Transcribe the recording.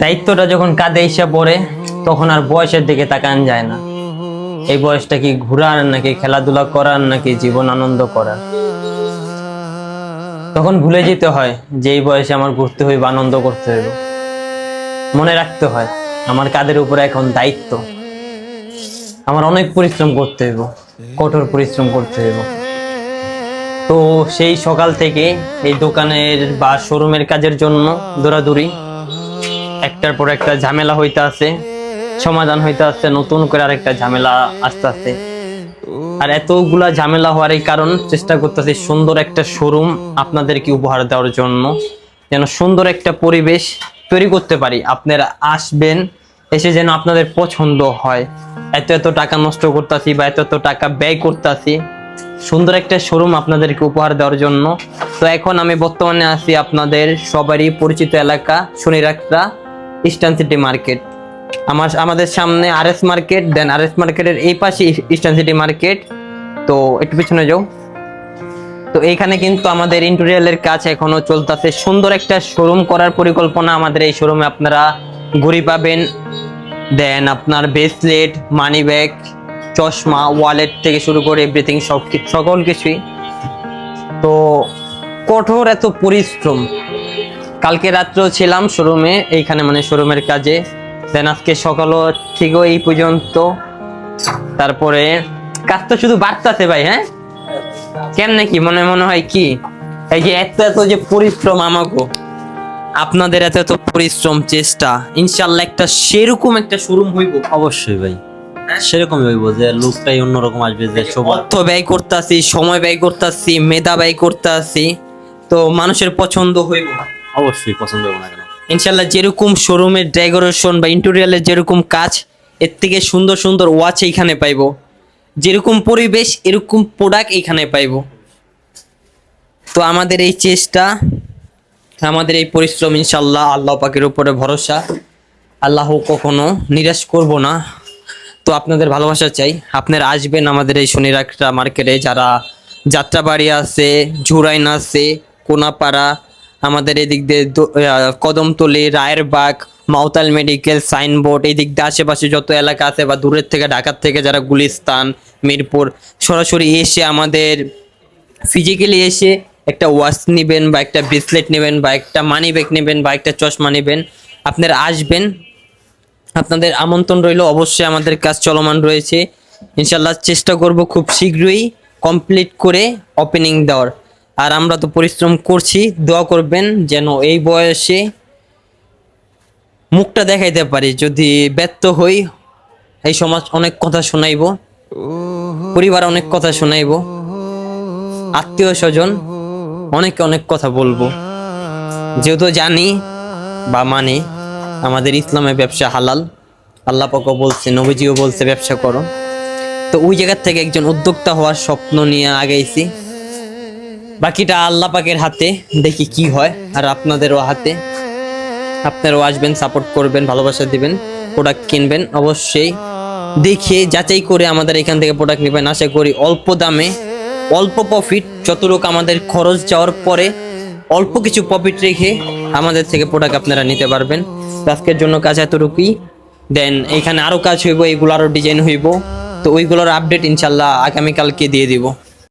দায়িত্বটা যখন কাঁধে এসে পড়ে, তখন আর বয়সের দিকে তাকান যায় না। এই বয়সটা কি ঘোরার নাকি খেলাধুলা করার নাকি জীবন আনন্দ করার? তখন ভুলে যেতে হয় যে এই বয়সে আমার ঘুরতে হইব, আনন্দ করতে হইব। মনে রাখতে হয়, আমার কাদের উপরে এখন দায়িত্ব। আমার অনেক পরিশ্রম করতে হইব, কঠোর পরিশ্রম করতে হইব। তো সেই সকাল থেকে এই দোকানের বা শোরুমের কাজের জন্য দৌড়াদৌড়ি একটার পর একটা ঝামেলা হইতে আছে সমাধান হইতে আছে নতুন করে আরেকটা ঝামেলা আসতে আসতে আর এতগুলা ঝামেলা হওয়ার এই কারণ চেষ্টা করতেছি সুন্দর একটা শোরুম আপনাদেরকে উপহার দেওয়ার জন্য, যেন সুন্দর একটা পরিবেশ তৈরি করতে পারি। আপনারা আসবেন, এসে যেন আপনাদের পছন্দ হয়। এত এত টাকা নষ্ট করতেছি বা এত এত টাকা ব্যয় করতেছি, সুন্দর একটা শোরুম আপনাদেরকে উপহার দেওয়ার জন্য। তো এখন আমি বর্তমানে আছি আপনাদের সবারই পরিচিত এলাকা শনিরাকড়া ইস্টার্ন সিটি মার্কেট আমার, আমাদের সামনে R S market then R S মার্কেটের এই পাশে ইস্টার্ন সিটি মার্কেট তো একটু পিছনে যাও। তো এইখানে কিন্তু আমাদের ইন্টেরিয়ালের কাজ এখনও চলতেছে। সুন্দর একটা শোরুম করার পরিকল্পনা আমাদের এই শোরুমে আপনারা ঘুরি পাবেন। দেন আপনার ব্রেসলেট মানি ব্যাগ চশমা ওয়ালেট থেকে শুরু করে এভরিথিং সব সকল কিছুই। তো কঠোর এত পরিশ্রম। কালকে রাত্রেও ছিলাম শোরুমে এইখানে মানে শোরুমের কাজে। দেন আজকে সকালও থেকেও এই পর্যন্ত। তারপরে কাজ তো শুধু বাড়তাছে ভাই হ্যাঁ? কেমনে কি মনে মনে হয় কি? এই যে এত এত যে পরিশ্রম আমাকে আপনাদের এত এত পরিশ্রম চেষ্টা ইনশাল্লাহ একটা সেরকম একটা শোরুম হইব। অবশ্যই ভাই। সেরকমই হইব যে লুকটাই অন্যরকম আসবে যে অর্থ ব্যয় করতেছি সময় ব্যয় করতেছি মেধা ব্যয় করতেছি তো মানুষের পছন্দ হইব। অবশ্যই পছন্দ হবে না কেন? ইনশাল্লাহ যেরকম শোরুমের ডেকোরেশন বা ইন্টেরিয়ালের যেরকম কাজ, এর থেকে সুন্দর সুন্দর ওয়াচ এইখানে পাইবো। যেরকম পরিবেশ, এরকম প্রোডাক্ট এইখানে পাইবো। তো আমাদের এই চেষ্টা, আমাদের এই পরিশ্রম ইনশাল্লাহ আল্লাহ পাকের উপরে ভরসা। আল্লাহ কখনো নিরাশ করব না। তো আপনাদের ভালোবাসা চাই। আপনারা আসবেন আমাদের এই শনিরাকটা মার্কেটে যারা যাত্রাবাড়ি আছে ঝুরাইন আছে, কোনাপাড়া আমাদের এদিক দিয়ে কদমতলি, রায়েরবাগ, মাউতাল মেডিকেল, সাইনবোর্ড এই দিক দিয়ে আশেপাশে যত এলাকা আছে বা দূরের থেকে ঢাকার থেকে যারা গুলিস্তান, মিরপুর, সরাসরি এসে আমাদের ফিজিক্যালি এসে একটা ওয়াচ নেবেন বা একটা ব্রেসলেট নেবেন বা একটা মানি ব্যাগ নেবেন বা একটা চশমা নেবেন। আপনারা আসবেন। আপনাদের আমন্ত্রণ রইল অবশ্যই আমাদের কাজ চলমান রয়েছে। ইনশাল্লাহ চেষ্টা করব খুব শীঘ্রই কমপ্লিট করে ওপেনিং দেওয়ার। আর আমরা তো পরিশ্রম করছি, দোয়া করবেন যেন এই বয়সে মুখটা দেখাইতে পারি, যদি ব্যর্থ হই, এই সমাজ অনেক কথা শোনাইব, পরিবার অনেক কথা শোনাইব, আত্মীয় স্বজন অনেকে অনেক কথা বলব। যেহেতু জানি বা মানি আমাদের ইসলামে ব্যবসা হালাল, আল্লাহ পাকও বলছে, নবীজিও বলছে ব্যবসা করো। তো ওই জায়গার থেকে একজন উদ্যোক্তা হওয়ার স্বপ্ন নিয়ে আগেইছি। বাকিটা আল্লাহ পাকের হাতে, দেখি কি হয়। আর আপনাদেরও হাতে। আপনারাও আসবেন সাপোর্ট করবেন, ভালোবাসা দিবেন প্রোডাক্ট কিনবেন। অবশ্যই দেখে, যাচাই করে আমাদের এখান থেকে প্রোডাক্ট নেবেন। আশা করি অল্প দামে, অল্প প্রফিট যতটুকু আমাদের খরচ যাওয়ার পরে অল্প কিছু প্রফিট রেখে আমাদের থেকে প্রোডাক্ট আপনারা নিতে পারবেন। আজকের জন্য কাজ এতটুকুই। দেন এখানে আরও কাজ হইব এইগুলো আরও ডিজাইন হইব। তো ওইগুলোর আপডেট ইনশাল্লাহ আগামীকালকে দিয়ে দিব।